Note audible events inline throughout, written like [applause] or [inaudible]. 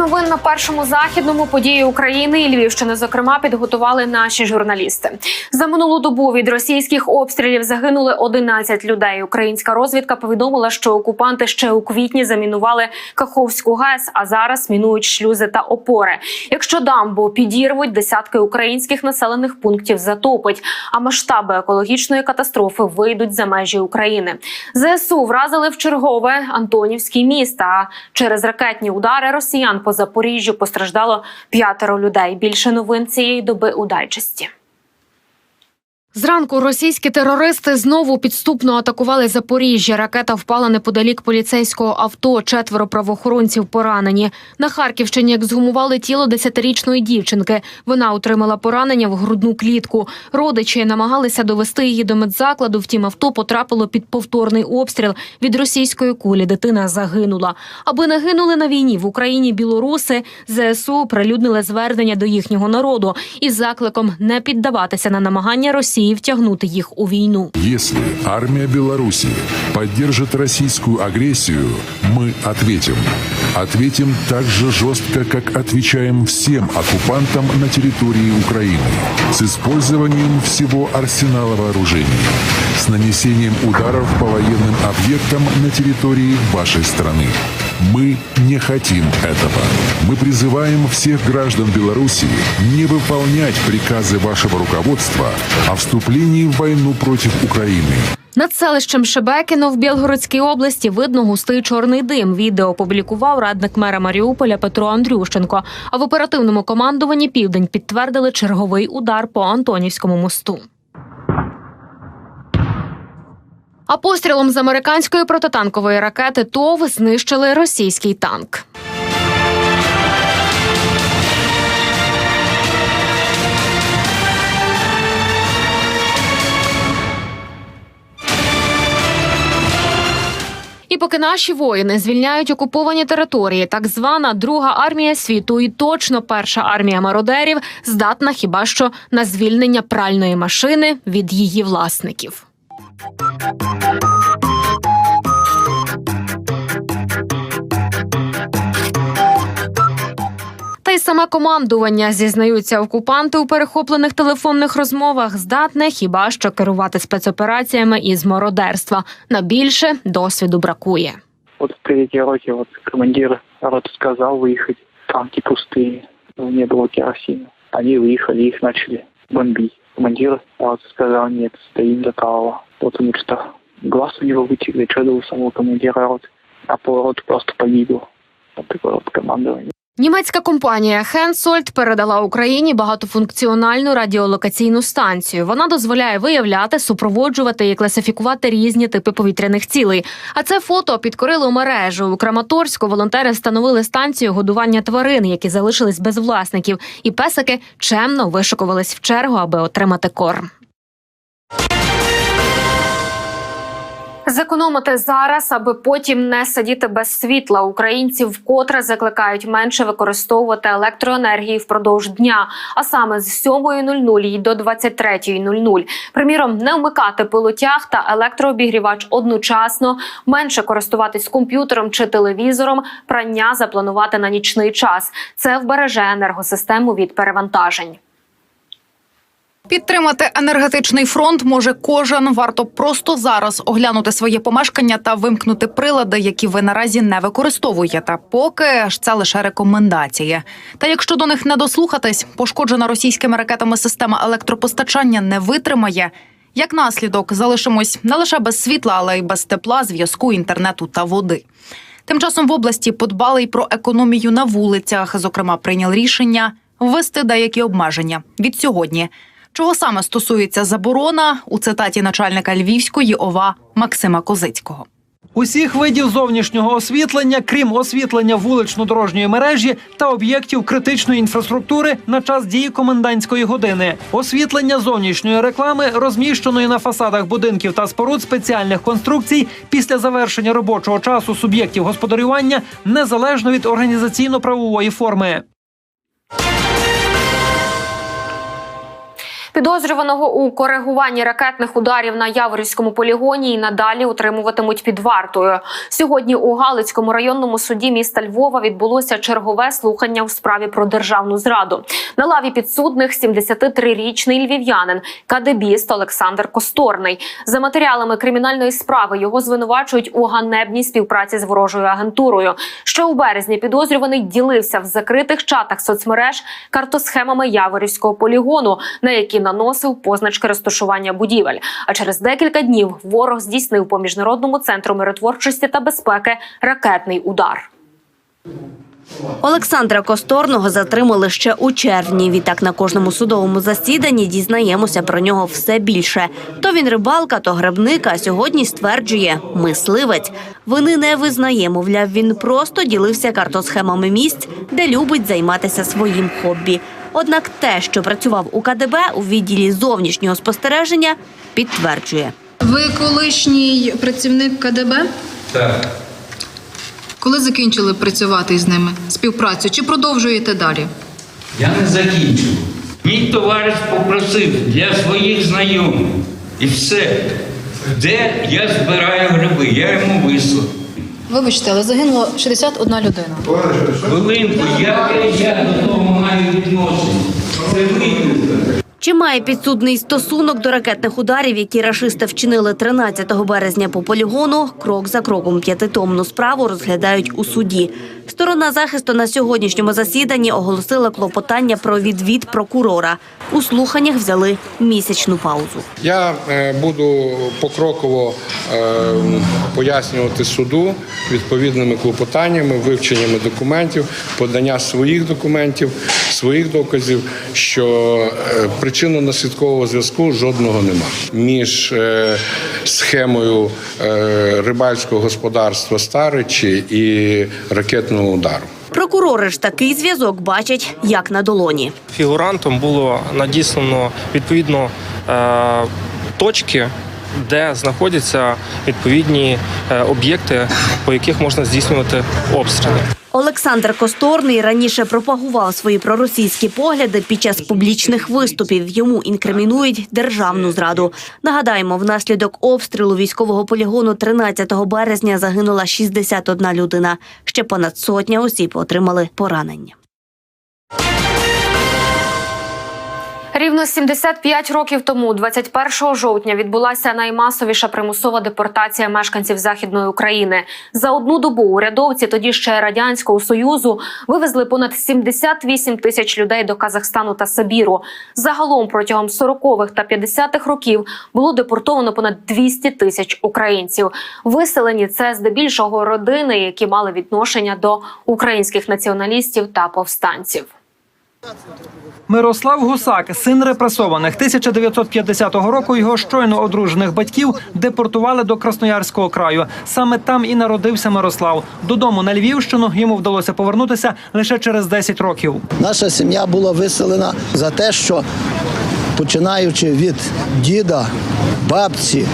новин на першому західному події України і Львівщини, зокрема, підготували наші журналісти. За минулу добу від російських обстрілів загинули 11 людей. Українська розвідка повідомила, що окупанти ще у квітні замінували Каховську ГЕС, а зараз мінують шлюзи та опори. Якщо дамбу підірвуть, десятки українських населених пунктів затопить. А масштаби екологічної катастрофи вийдуть за межі України. ЗСУ вразили в чергове Антонівський міст. А через ракетні удари росіян по Запоріжжю постраждало п'ятеро людей. Більше новин цієї доби у дайджесті. Зранку російські терористи знову підступно атакували Запоріжжя. Ракета впала неподалік поліцейського авто. Четверо правоохоронців поранені. На Харківщині ексгумували тіло десятирічної дівчинки. Вона отримала поранення в грудну клітку. Родичі намагалися довести її до медзакладу. Втім, авто потрапило під повторний обстріл. Від російської кулі дитина загинула. Аби не гинули на війні в Україні білоруси, ЗСУ прилюднили звернення до їхнього народу із закликом не піддаватися на намагання Росії втягнути їх у війну. Если армия Беларуси поддержит российскую агрессию, мы ответим. Ответим так же жестко, как отвечаем всем оккупантам на территории Украины, с использованием всего арсенала вооружений, с нанесением ударов по военным объектам на территории вашей страны. Мы не хотим этого. Мы призываем всех граждан Беларуси не выполнять приказы вашего руководства о вступлении в войну против Украины. Над селищем Шебекіно в Білгородській області видно густий чорний дим. Відео опублікував радник мера Маріуполя Петро Андрющенко. А в оперативному командуванні Південь підтвердили черговий удар по Антонівському мосту. А пострілом з американської протитанкової ракети ТОВ знищили російський танк. І поки наші воїни звільняють окуповані території, так звана друга армія світу і точно перша армія мародерів здатна хіба що на звільнення пральної машини від її власників. Та й саме командування зізнаються окупанти у перехоплених телефонних розмовах, здатне хіба що керувати спецопераціями із мародерства. На більше досвіду бракує. Вот в третьей роте вот командир роты сказал выехать, танки пустые, не было керосина. Они выехали, их начали бомбить. Командир роты сказал, нет, стоим до талого. Вот потому что глаз у него вытекли, что у самого командира роты, а полроты просто погибло. Вот такое вот командование. Німецька компанія Hensoldt передала Україні багатофункціональну радіолокаційну станцію. Вона дозволяє виявляти, супроводжувати і класифікувати різні типи повітряних цілей. А це фото підкорило мережу. У Краматорську волонтери встановили станцію годування тварин, які залишились без власників, і песики чемно вишикувались в чергу, аби отримати корм. Зекономити зараз, аби потім не сидіти без світла. Українці вкотре закликають менше використовувати електроенергії впродовж дня, а саме з 7.00 і до 23.00. Приміром, не вмикати пилотяг та електрообігрівач одночасно, менше користуватись комп'ютером чи телевізором, прання запланувати на нічний час. Це вбереже енергосистему від перевантажень. Підтримати енергетичний фронт може кожен. Варто просто зараз оглянути своє помешкання та вимкнути прилади, які ви наразі не використовуєте. Поки ж це лише рекомендації. Та якщо до них не дослухатись, пошкоджена російськими ракетами система електропостачання не витримає. Як наслідок, залишимось не лише без світла, але й без тепла, зв'язку, інтернету та води. Тим часом в області подбали й про економію на вулицях. Зокрема, прийняли рішення ввести деякі обмеження від сьогодні. Чого саме стосується заборона у цитаті начальника Львівської ОВА Максима Козицького. Усіх видів зовнішнього освітлення, крім освітлення вулично-дорожньої мережі та об'єктів критичної інфраструктури на час дії комендантської години, освітлення зовнішньої реклами, розміщеної на фасадах будинків та споруд спеціальних конструкцій після завершення робочого часу суб'єктів господарювання незалежно від організаційно-правової форми. Підозрюваного у коригуванні ракетних ударів на Яворівському полігоні і надалі утримуватимуть під вартою. Сьогодні у Галицькому районному суді міста Львова відбулося чергове слухання у справі про державну зраду. На лаві підсудних 73-річний львів'янин, кадебіст Олександр Косторний. За матеріалами кримінальної справи його звинувачують у ганебній співпраці з ворожою агентурою. Ще у березні підозрюваний ділився в закритих чатах соцмереж картосхемами Яворівського полігону, на які наносив позначки розташування будівель. А через декілька днів ворог здійснив по міжнародному центру миротворчості та безпеки ракетний удар. Олександра Косторного затримали ще у червні. Відтак на кожному судовому засіданні дізнаємося про нього все більше. То він рибалка, то грибник, а сьогодні стверджує мисливець. Вини не визнає, мовляв, він просто ділився картосхемами місць, де любить займатися своїм хобі. Однак те, що працював у КДБ у відділі зовнішнього спостереження, підтверджує. Ви колишній працівник КДБ? Так, Коли закінчили працювати з ними співпрацю? Чи продовжуєте далі? я не закінчив. Мій товариш попросив для своїх знайомих. І все. Де я збираю гриби, я йому вислав. Вибачте, але загинуло 61 людина. Хвилинку, я до того маю відношення? Це вигідно. Чи має підсудний стосунок до ракетних ударів, які рашисти вчинили 13 березня по полігону? Крок за кроком п'ятитомну справу розглядають у суді. Сторона захисту на сьогоднішньому засіданні оголосила клопотання про відвід прокурора. У слуханнях взяли місячну паузу. Я е, буду покроково е, пояснювати суду відповідними клопотаннями, вивченнями документів, подання своїх документів, своїх доказів, що е, причинно-наслідкового зв'язку жодного нема між схемою рибальського господарства Старичі і ракетного удару. Прокурори ж такий зв'язок бачать як на долоні. Фігурантом було надіслано відповідно е, точки, де знаходяться відповідні е, об'єкти, по яких можна здійснювати обстріли. Олександр Косторний раніше пропагував свої проросійські погляди під час публічних виступів. Йому інкримінують державну зраду. Нагадаємо, внаслідок обстрілу військового полігону 13 березня загинула 61 людина. Ще понад сотня осіб отримали поранення. Рівно 75 років тому, 21 жовтня, відбулася наймасовіша примусова депортація мешканців західної України. За одну добу урядовці тоді ще радянського союзу вивезли понад 78 тисяч людей до Казахстану та Сибіру. Загалом протягом 40-х та 50-х років було депортовано понад 200 тисяч українців. Виселені це здебільшого родини, які мали відношення до українських націоналістів та повстанців. Мирослав Гусак, син репресованих 1950 року. Його щойно одружених батьків депортували до Красноярського краю. Саме там і народився Мирослав. Додому на Львівщину йому вдалося повернутися лише через 10 років. Наша сім'я була виселена за те, що починаючи від діда, бабці,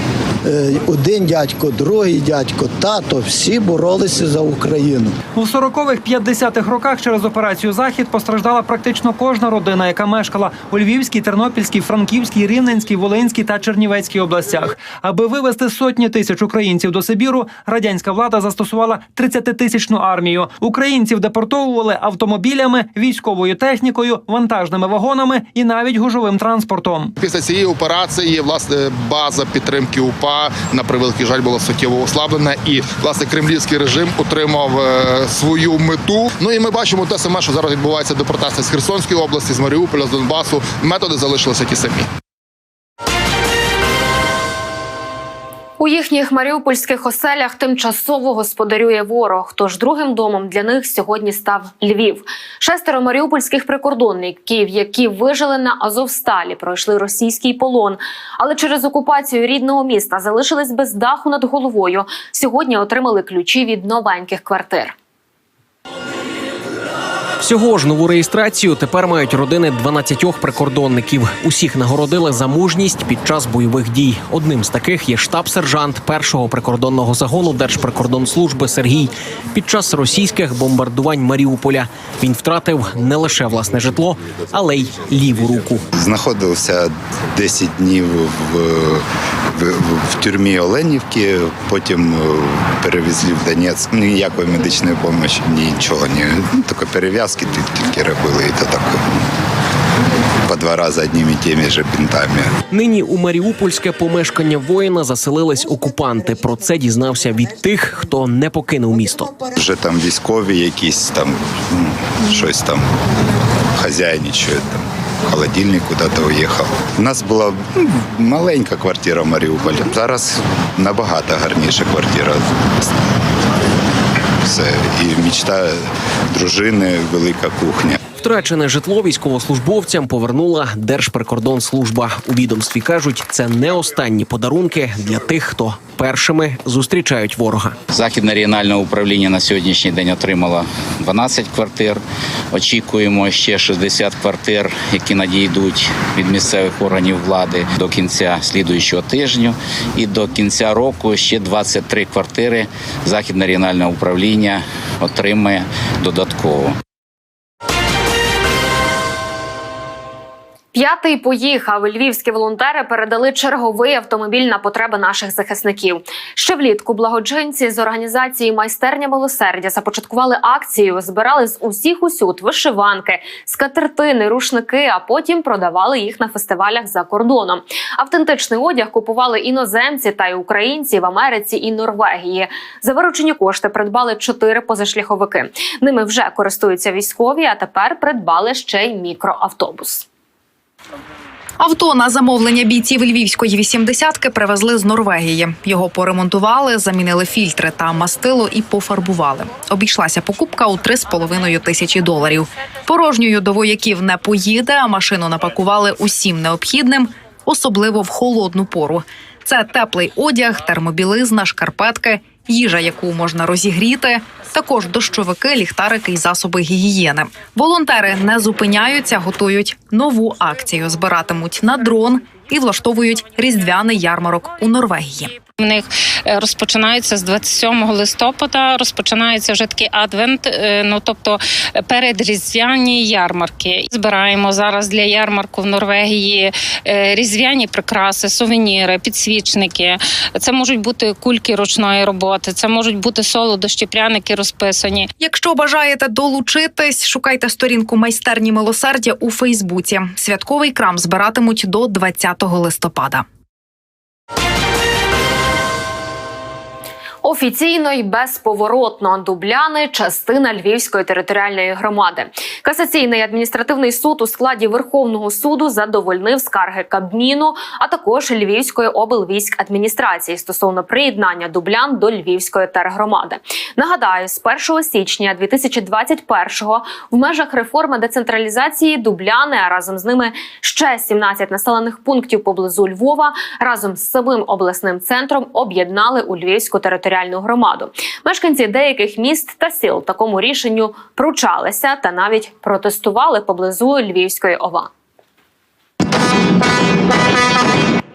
один дядько, другий дядько, тато, всі боролися за Україну. У 40-х, 50-х роках через операцію Захід постраждала практично кожна родина, яка мешкала у Львівській, Тернопільській, Франківській, Рівненській, Волинській та Чернівецькій областях. Аби вивезти сотні тисяч українців до Сибіру, радянська влада застосувала 30-тисячну армію. Українців депортовували автомобілями, військовою технікою, вантажними вагонами і навіть гужовим транспортом. Після цієї операції власне база підтримки УПА на превеликий жаль була суттєво ослаблена, і власне кремлівський режим отримав е, свою мету. Ну і ми бачимо те саме, що зараз відбувається депортація з Херсонської області, з Маріуполя, з Донбасу. Методи залишилися ті самі. У їхніх маріупольських оселях тимчасово господарює ворог. Тож другим домом для них сьогодні став Львів. Шестеро маріупольських прикордонників, які вижили на Азовсталі, пройшли російський полон, але через окупацію рідного міста залишились без даху над головою. Сьогодні отримали ключі від новеньких квартир. Всього ж нову реєстрацію тепер мають родини 12 прикордонників. Усіх нагородили за мужність під час бойових дій. Одним з таких є штаб-сержант першого прикордонного загону Держприкордонслужби Сергій. Під час російських бомбардувань Маріуполя він втратив не лише власне житло, але й ліву руку. Знаходився 10 днів в, в, в тюрмі Оленівки, потім е, перевезли в Донецьк. Ніякої медичної допомоги, нічого, ні. Ну, Тільки перев'язки тут тільки робили, і то так по два рази одними і тими же бінтами. Нині у Маріупольське помешкання воїна заселились окупанти. Про це дізнався від тих, хто не покинув місто. Вже там військові якісь там щось там хазяйничають там. Холодильник куди-то уїхав. У нас була м, маленька квартира в Маріуполі. Зараз набагато гарніша квартира. Все. І мечта дружини велика кухня. Втрачене житло військовослужбовцям повернула Держприкордонслужба. У відомстві кажуть, це не останні подарунки для тих, хто першими зустрічають ворога. Західне регіональне управління на сьогоднішній день отримало 12 квартир. Очікуємо ще 60 квартир, які надійдуть від місцевих органів влади до кінця слідуючого тижня. І до кінця року ще 23 квартири Західне регіональне управління отримає додатково. П'ятий поїхав. Львівські волонтери передали черговий автомобіль на потреби наших захисників. Ще влітку благоджинці з організації майстерня милосердя започаткували акцію. Збирали з усіх усюд вишиванки, скатертини, рушники, а потім продавали їх на фестивалях за кордоном. Автентичний одяг купували іноземці та й українці в Америці і Норвегії. За виручені кошти придбали чотири позашляховики. Ними вже користуються військові, а тепер придбали ще й мікроавтобус. Авто на замовлення бійців львівської вісімдесятки привезли з Норвегії. Його поремонтували, замінили фільтри та мастило і пофарбували. Обійшлася покупка у 3,5 тисячі доларів. Порожньою до вояків не поїде, а машину напакували усім необхідним, особливо в холодну пору. Це теплий одяг, термобілизна, шкарпетки, їжа, яку можна розігріти, також дощовики, ліхтарики і засоби гігієни. Волонтери не зупиняються, готують нову акцію, збиратимуть на дрон і влаштовують різдвяний ярмарок у Норвегії. В них е, розпочинається з 27 листопада. Розпочинається вже такий адвент. е, Ну тобто е, передріздвяні ярмарки. Збираємо зараз для ярмарку в Норвегії різдвяні прикраси, сувеніри, підсвічники. Це можуть бути кульки ручної роботи, це можуть бути солодощі, пряники розписані. Якщо бажаєте долучитись, шукайте сторінку майстерні милосердя у Фейсбуці. Святковий крам збиратимуть до 20 листопада. Офіційно і безповоротно дубляни частина Львівської територіальної громади. Касаційний адміністративний суд у складі Верховного суду задовольнив скарги Кабміну, а також Львівської облвійськадміністрації стосовно приєднання дублян до Львівської тергромади. Нагадаю, з 1 січня 2021-го в межах реформи децентралізації дубляни, а разом з ними ще 17 населених пунктів поблизу Львова разом з самим обласним центром об'єднали у Львівську територіальну громаду. Мешканці деяких міст та сіл такому рішенню пручалися та навіть протестували поблизу Львівської ОВА.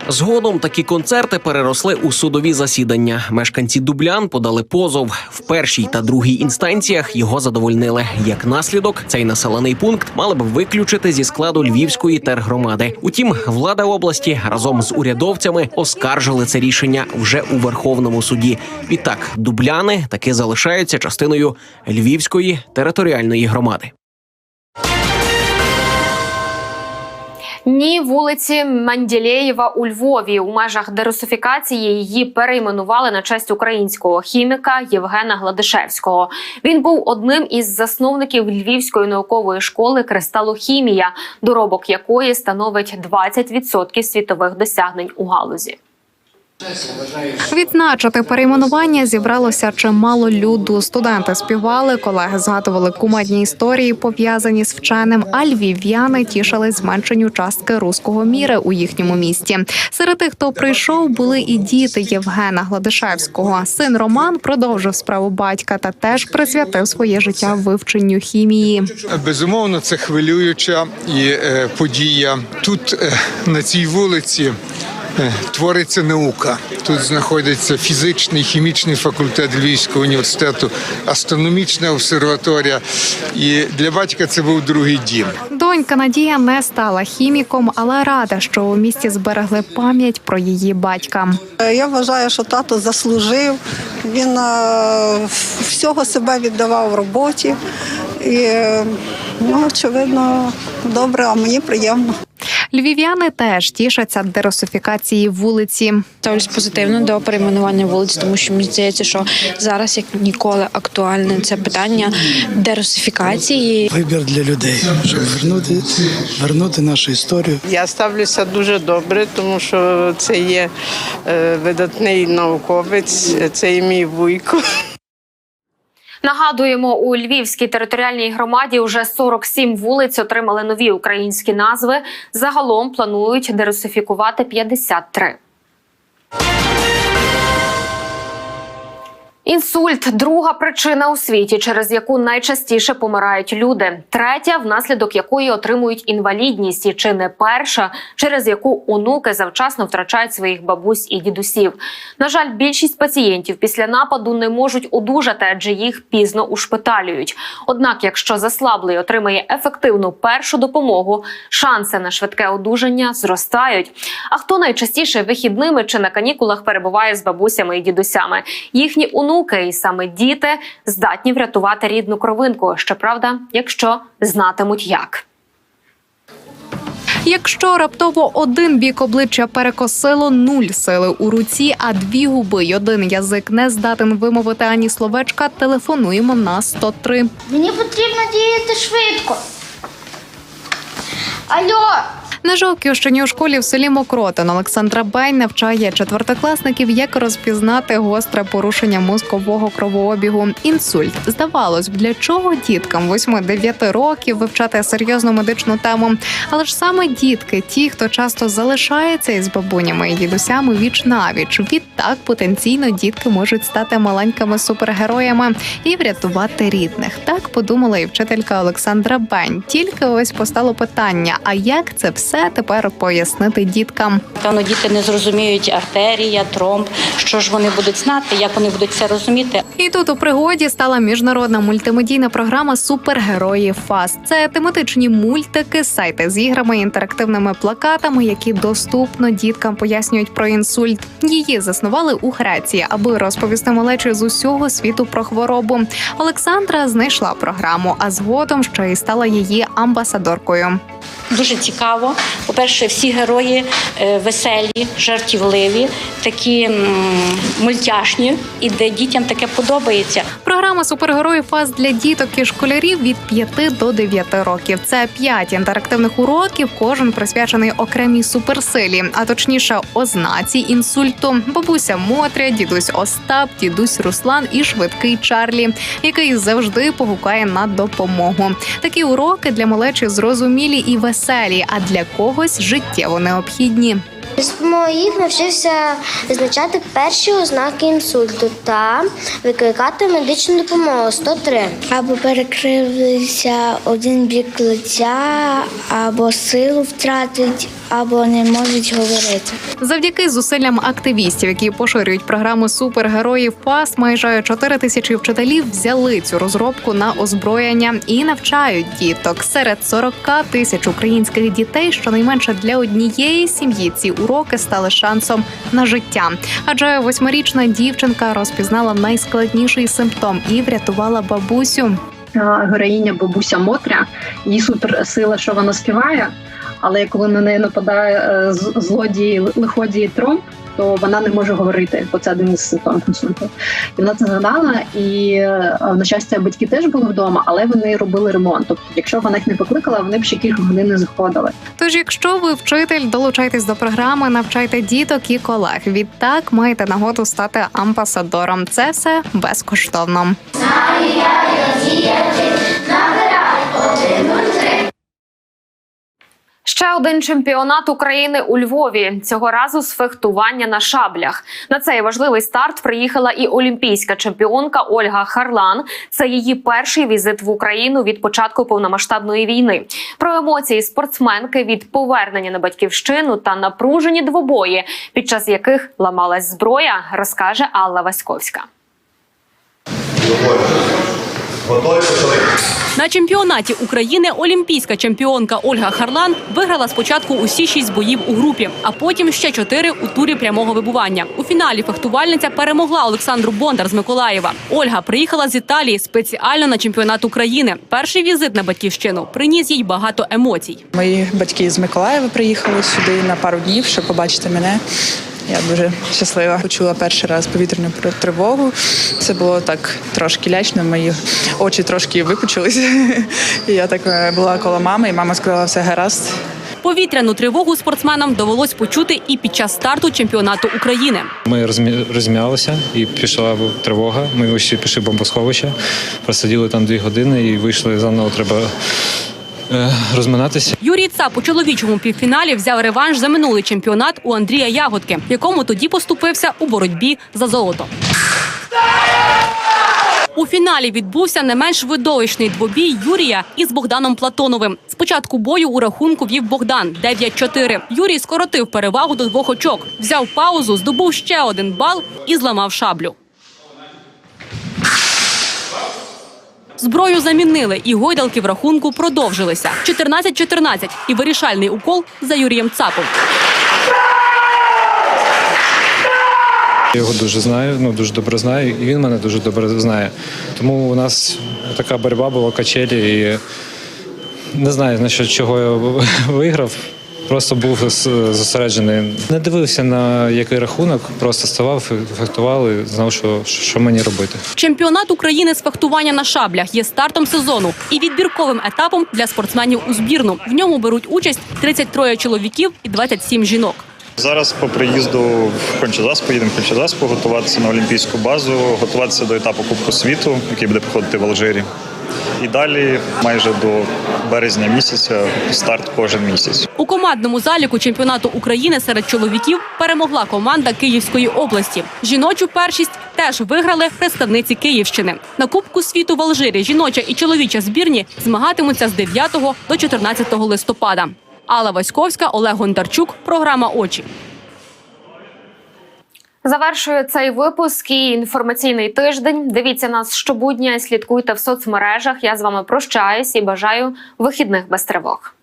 Згодом такі концерти переросли у судові засідання. Мешканці Дублян подали позов в першій та другій інстанціях. Його задовольнили. Як наслідок, цей населений пункт мали б виключити зі складу львівської тергромади. Утім, влада області разом з урядовцями оскаржили це рішення вже у Верховному суді. Відтак, дубляни таки залишаються частиною львівської територіальної громади. Ні, вулиці Манділеєва у Львові у межах дерусифікації її перейменували на честь українського хіміка Євгена Гладишевського. Він був одним із засновників Львівської наукової школи кристалохімія, доробок якої становить 20% світових досягнень у галузі. Відзначити перейменування зібралося чимало люду. Студенти співали, колеги згадували кумедні історії, пов'язані з вченим. А львів'яни тішили зменшенню частки руського міри у їхньому місті. Серед тих, хто прийшов, були і діти Євгена Гладишевського. Син Роман продовжив справу батька та теж присвятив своє життя вивченню хімії. Безумовно, це хвилююча і е, подія. Тут е, на цій вулиці. Е, Твориться наука. Тут знаходиться фізичний хімічний факультет Львівського університету, астрономічна обсерваторія. І для батька це був другий дім. Донька Надія не стала хіміком, але рада, що у місті зберегли пам'ять про її батька. Я вважаю, що тато заслужив. Він е, всього себе віддавав в роботі. І, е, ну, очевидно, добре, а мені приємно. Львів'яни теж тішаться деросифікації вулиці. Ставлюсь позитивно до перейменування вулиць, тому що мені здається, що зараз як ніколи актуальне це питання дерусифікації. Вибір для людей, щоб вернути, вернути нашу історію. Я ставлюся дуже добре, тому що це є е, видатний науковець, це і мій вуйко. Нагадуємо, у Львівській територіальній громаді вже 47 вулиць отримали нові українські назви. Загалом планують дерусифікувати 53. Інсульт друга причина у світі, через яку найчастіше помирають люди. Третя, внаслідок якої отримують інвалідність, і чи не перша, через яку онуки завчасно втрачають своїх бабусь і дідусів. На жаль, більшість пацієнтів після нападу не можуть одужати, адже їх пізно ушпиталюють. Однак, якщо заслаблий отримає ефективну першу допомогу, шанси на швидке одужання зростають. А хто найчастіше вихідними чи на канікулах перебуває з бабусями і дідусями? Їхні онуки і саме діти здатні врятувати рідну кровинку. Щоправда, якщо знатимуть як. Якщо раптово один бік обличчя перекосило нуль сили у руці, а дві губи й один язик не здатен вимовити ані словечка, телефонуємо на 103. Мені потрібно діяти швидко. Алло, На Жовківщині у школі в селі Мокротин Олександра Бей навчає четвертокласників, як розпізнати гостре порушення мозкового кровообігу. Інсульт. Здавалось для чого діткам 8-9 років вивчати серйозну медичну тему. Але ж саме дітки, ті, хто часто залишається із бабунями і дідусями віч навіч. Відтак потенційно дітки можуть стати маленькими супергероями і врятувати рідних. Так подумала і вчителька Олександра Бень. Тільки ось постало питання: а як це все тепер пояснити діткам? Певно, діти не зрозуміють артерія, тромб, що ж вони будуть знати, як вони будуть це розуміти. І тут у пригоді стала міжнародна мультимедійна програма Супергерої ФАС. Це тематичні мультики, сайти з іграми, інтерактивними плакатами, які доступно діткам пояснюють про інсульт. Її заснували у Греції, аби розповісти малечі з усього світу про хворобу. Олександра знайшла програму, а згодом ще й стала її амбасадоркою. Дуже цікаво. По-перше, всі герої е, веселі, жартівливі, такі мультяшні, і де дітям таке подобається. Програма супергерої фаз для діток і школярів від 5 до 9 років. Це 5 інтерактивних уроків, кожен присвячений окремій суперсилі, а точніше, ознаці інсульту. Бабуся Мотря, дідусь Остап, дідусь Руслан і швидкий Чарлі, який завжди погукає на допомогу. Такі уроки для малечі зрозумілі і веселі, а для когось життєво необхідні. з допомогою їх навчився визначати перші ознаки інсульту та викликати медичну допомогу 103. Або перекрився один бік лиця, або силу втратить, або не можуть говорити. Завдяки зусиллям активістів, які поширюють програму супергероїв ПАС, майже 4 тисячі вчителів взяли цю розробку на озброєння і навчають діток. Серед 40 тисяч українських дітей, щонайменше для однієї сім'ї, ці уроки стали шансом на життя. Адже восьмирічна дівчинка розпізнала найскладніший симптом і врятувала бабусю. героїня бабуся Мотря. Її суперсила, що вона співає. Але коли на неї нападає е, з- злодій лиходій Тромп, то вона не може говорити, бо це один із симптомів інсульту. І вона це згадала, і е, на щастя, батьки теж були вдома, але вони робили ремонт. Тобто, якщо вона їх не покликала, вони б ще кілька годин не заходили. Тож, якщо ви вчитель, долучайтесь до програми, навчайте діток і колег. Відтак маєте нагоду стати амбасадором. Це все безкоштовно. Ще один чемпіонат України у Львові цього разу з фехтування на шаблях. На цей важливий старт приїхала і олімпійська чемпіонка Ольга Харлан. Це її перший візит в Україну від початку повномасштабної війни. Про емоції спортсменки від повернення на батьківщину та напружені двобої, під час яких ламалась зброя, розкаже Алла Васьковська. На чемпіонаті України олімпійська чемпіонка Ольга Харлан виграла спочатку усі шість боїв у групі, а потім ще чотири у турі прямого вибування. У фіналі фехтувальниця перемогла Олександру Бондар з Миколаєва. Ольга приїхала з Італії спеціально на чемпіонат України. Перший візит на батьківщину приніс їй багато емоцій. Мої батьки з Миколаєва приїхали сюди на пару днів, щоб побачити мене. Я дуже щаслива. Почула перший раз повітряну тривогу. Це було так трошки лячно. Мої очі трошки випучилися. [laughs] І я так е, була коло мами, і мама сказала, все гаразд. Повітряну тривогу спортсменам довелось почути і під час старту чемпіонату України. Ми розм'ялися і пішла тривога. Ми ще пішли в бомбосховище, просиділи там дві години і вийшли заново. Треба розминатися. Юрій Цап у чоловічому півфіналі взяв реванш за минулий чемпіонат у Андрія Ягодки, якому тоді поступився у боротьбі за золото. У фіналі відбувся не менш видовищний двобій Юрія із Богданом Платоновим. Спочатку бою у рахунку вів Богдан 9-4. Юрій скоротив перевагу до двох очок, взяв паузу, здобув ще один бал і зламав шаблю. Зброю замінили, і гойдалки в рахунку продовжилися. 14-14 і вирішальний укол за Юрієм Цапом. Я його дуже знаю, ну дуже добре знаю, і він мене дуже добре знає. Тому у нас така боротьба була качелі, і не знаю на що чого я [laughs] виграв. Просто був зосереджений. Не дивився на який рахунок, просто ставав, фехтував і знав, що, що мені робити. Чемпіонат України з фехтування на шаблях є стартом сезону і відбірковим етапом для спортсменів у збірну. В ньому беруть участь 33 чоловіків і 27 жінок. Зараз по приїзду в Кончазас поїдемо в Кончазас готуватися на олімпійську базу, готуватися до етапу Кубку світу, який буде проходити в Алжирі. І далі майже до березня місяця старт кожен місяць. У командному заліку чемпіонату України серед чоловіків перемогла команда Київської області. Жіночу першість теж виграли представниці Київщини. На Кубку світу в Алжирі жіноча і чоловіча збірні змагатимуться з 9 до 14 листопада. Алла Васьковська, Олег Гондарчук. Програма Очі. Завершую цей випуск і інформаційний тиждень. Дивіться нас щобудня, слідкуйте в соцмережах. Я з вами прощаюсь і бажаю вихідних без тривог.